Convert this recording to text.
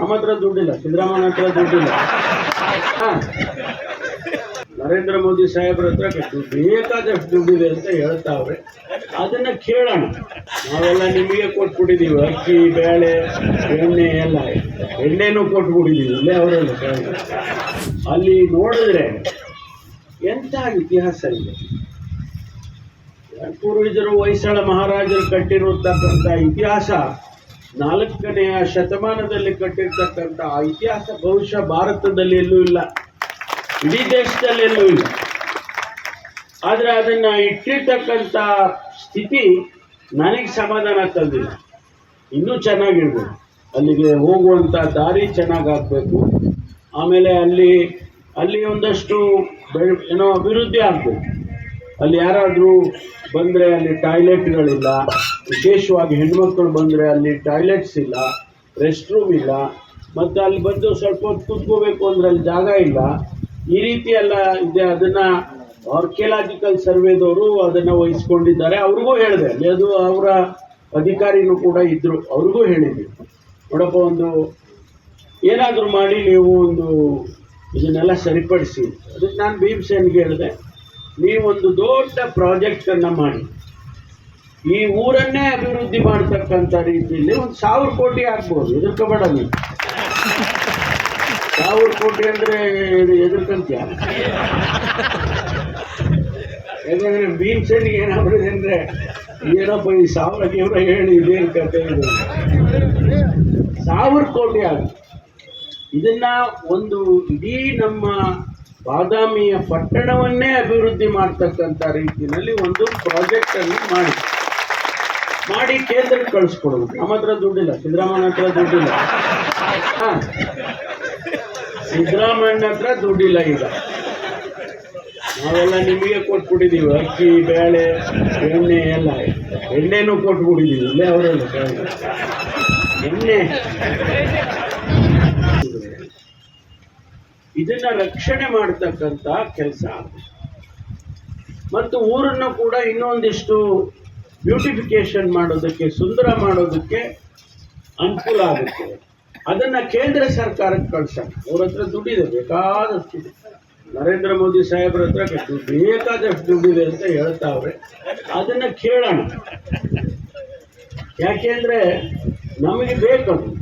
ನಮ್ಮ ಹತ್ರ ದುಡ್ಡಿಲ್ಲ, ಸಿದ್ದರಾಮಯ್ಯ ಹತ್ರ ದುಡ್ಡಿಲ್ಲ. ನರೇಂದ್ರ ಮೋದಿ ಸಾಹೇಬ್ರ ಹತ್ರ ಬೇಕಾದಷ್ಟು ದುಡ್ಡಿದೆ ಅಂತ ಹೇಳ್ತಾವ್ರೆ. ಅದನ್ನ ಕೇಳೋಣ. ನಾವೆಲ್ಲ ನಿಮಗೆ ಕೊಟ್ಬಿಟ್ಟಿದ್ದೀವಿ ಅಕ್ಕಿ, ಬೇಳೆ, ಎಣ್ಣೆ ಎಲ್ಲ. ಎಣ್ಣೆನೂ ಕೊಟ್ಬಿಟ್ಟಿದೀವಿ, ಇಲ್ಲೇ ಅವರೆಲ್ಲ ಅಲ್ಲಿ ನೋಡಿದ್ರೆ ಎಂಥ ಇತಿಹಾಸ ಇದೆ. ಪೂರ್ವಜರು ಹೊಯ್ಸಳ ಮಹಾರಾಜರು ಕಟ್ಟಿರತಕ್ಕಂಥ ಇತಿಹಾಸ ನಾಲ್ಕನೆಯ ಶತಮಾನದಲ್ಲಿ ಕಟ್ಟಿರ್ತಕ್ಕಂಥ ಇತಿಹಾಸ ಬಹುಶಃ ಭಾರತದಲ್ಲಿ ಎಲ್ಲೂ ಇಲ್ಲ. ಇಡೀ ದೇಶದಲ್ಲಿ ಎಲ್ಲೂ ಇಲ್ಲ. ಆದರೆ ಅದನ್ನ ಇಟ್ಟಿರ್ತಕ್ಕಂಥ ಸ್ಥಿತಿ ನನಗೆ ಸಮಾಧಾನ ತಂದಿಲ್ಲ. ಇನ್ನೂ ಚೆನ್ನಾಗಿರ್ಬೇಕು. ಅಲ್ಲಿಗೆ ಹೋಗುವಂಥ ದಾರಿ ಚೆನ್ನಾಗಾಗಬೇಕು. ಆಮೇಲೆ ಅಲ್ಲಿ ಅಲ್ಲಿ ಒಂದಷ್ಟು ಏನೋ ಅಭಿವೃದ್ಧಿ ಆಗಬೇಕು. ಅಲ್ಲಿ ಯಾರಾದರೂ ಬಂದರೆ ಅಲ್ಲಿ ಟಾಯ್ಲೆಟ್ಗಳಿಲ್ಲ. ವಿಶೇಷವಾಗಿ ಹೆಣ್ಮಕ್ಳು ಬಂದರೆ ಅಲ್ಲಿ ಟಾಯ್ಲೆಟ್ಸ್ ಇಲ್ಲ ರೆಸ್ಟ್ ರೂಮ್ ಇಲ್ಲ, ಮತ್ತು ಅಲ್ಲಿ ಬಂದು ಸ್ವಲ್ಪ ಹೊತ್ತು ಕೂತ್ಕೋಬೇಕು ಅಂದರೆ ಅಲ್ಲಿ ಜಾಗ ಇಲ್ಲ. ಈ ರೀತಿ ಎಲ್ಲ ಇದೆ. ಅದನ್ನು ಆರ್ಕಿಯಲಾಜಿಕಲ್ ಸರ್ವೇದವರು ಅದನ್ನು ವಹಿಸ್ಕೊಂಡಿದ್ದಾರೆ. ಅವ್ರಿಗೂ ಹೇಳಿದೆ. ಅಲ್ಲಿ ಅದು ಅವರ ಅಧಿಕಾರಿನೂ ಕೂಡ ಇದ್ದರು ಅವ್ರಿಗೂ ಹೇಳಿದ್ವಿ. ನೋಡಪ್ಪ, ಒಂದು ಏನಾದರೂ ಮಾಡಿ ನೀವು ಒಂದು ಇದನ್ನೆಲ್ಲ ಸರಿಪಡಿಸಿ. ಅದಕ್ಕೆ ನಾನು ಭೀಮಸೇನ್ಗೆ ಹೇಳಿದೆ. ನೀವೊಂದು ದೊಡ್ಡ ಪ್ರಾಜೆಕ್ಟನ್ನು ಮಾಡಿ. ಈ ಊರನ್ನೇ ಅಭಿವೃದ್ಧಿ ಮಾಡ್ತಕ್ಕಂಥ ರೀತಿಯಲ್ಲಿ ಒಂದು ಸಾವಿರ ಕೋಟಿ ಆಗ್ಬೋದು, ಎದುರ್ಕೋಬೇಡ ನೀವು. ಸಾವಿರ ಕೋಟಿ ಅಂದರೆ ಎದುರ್ಕಂತೀಯ. ಯಾಕಂದ್ರೆ ಭೀಮಸೇನಿಗೆ ಏನಾಗ್ಬಿಡಿದೆ ಅಂದರೆ ಏನಪ್ಪ ಈ ಸಾವಿರ ಕೇವಲ ಹೇಳಿ ಇದೇನು ಕತೆ ಇದು. ಸಾವಿರ ಕೋಟಿ ಆಗುತ್ತೆ ಇದನ್ನ ಒಂದು ಇಡೀ ನಮ್ಮ ಬಾದಾಮಿಯ ಪಟ್ಟಣವನ್ನೇ ಅಭಿವೃದ್ಧಿ ಮಾಡ್ತಕ್ಕಂಥ ರೀತಿಯಲ್ಲಿ ಒಂದು ಪ್ರಾಜೆಕ್ಟ್ ಅನ್ನು ಮಾಡಿ ಮಾಡಿ ಕೇಂದ್ರಕ್ಕೆ ಕಳಿಸ್ಕೊಡೋದು. ನಮ್ಮ ಹತ್ರ ದುಡ್ಡಿಲ್ಲ. ಸಿದ್ದರಾಮಯ್ಯ ಹತ್ರ ದುಡ್ಡಿಲ್ಲ. ಹಾಂ. ಹತ್ರ ದುಡ್ಡಿಲ್ಲ ಈಗ. ನಾವೆಲ್ಲ ನಿಮಗೆ ಕೊಟ್ಬಿಟ್ಟಿದ್ದೀವಿ ಅಕ್ಕಿ, ಬೇಳೆ, ಎಣ್ಣೆ ಎಲ್ಲ. ಎಣ್ಣೆನೂ ಕೊಟ್ಬಿಟ್ಟಿದ್ದೀವಿ ಇಲ್ಲೇ ಅವರೆಲ್ಲ ಎಣ್ಣೆ. ಇದನ್ನ ರಕ್ಷಣೆ ಮಾಡ್ತಕ್ಕಂಥ ಕೆಲಸ. ಮತ್ತು ಊರನ್ನು ಕೂಡ ಇನ್ನೊಂದಿಷ್ಟು ಬ್ಯೂಟಿಫಿಕೇಶನ್ ಮಾಡೋದಕ್ಕೆ, ಸುಂದರ ಮಾಡೋದಕ್ಕೆ ಅನುಕೂಲ ಆಗುತ್ತೆ. ಅದನ್ನ ಕೇಂದ್ರ ಸರ್ಕಾರಕ್ಕೆ ಕಳ್ಸೋಣ. ಅವ್ರ ಹತ್ರ ದುಡ್ಡಿದೆ ಬೇಕಾದಷ್ಟಿದೆ ನರೇಂದ್ರ ಮೋದಿ ಸಾಹೇಬ್ರ ಹತ್ರ ಬೇಕಾದಷ್ಟು ದುಡ್ಡಿದೆ ಅಂತ ಹೇಳ್ತಾವ್ರೆ. ಅದನ್ನ ಕೇಳೋಣ. ಯಾಕೆಂದ್ರೆ ನಮಗೆ ಬೇಕದು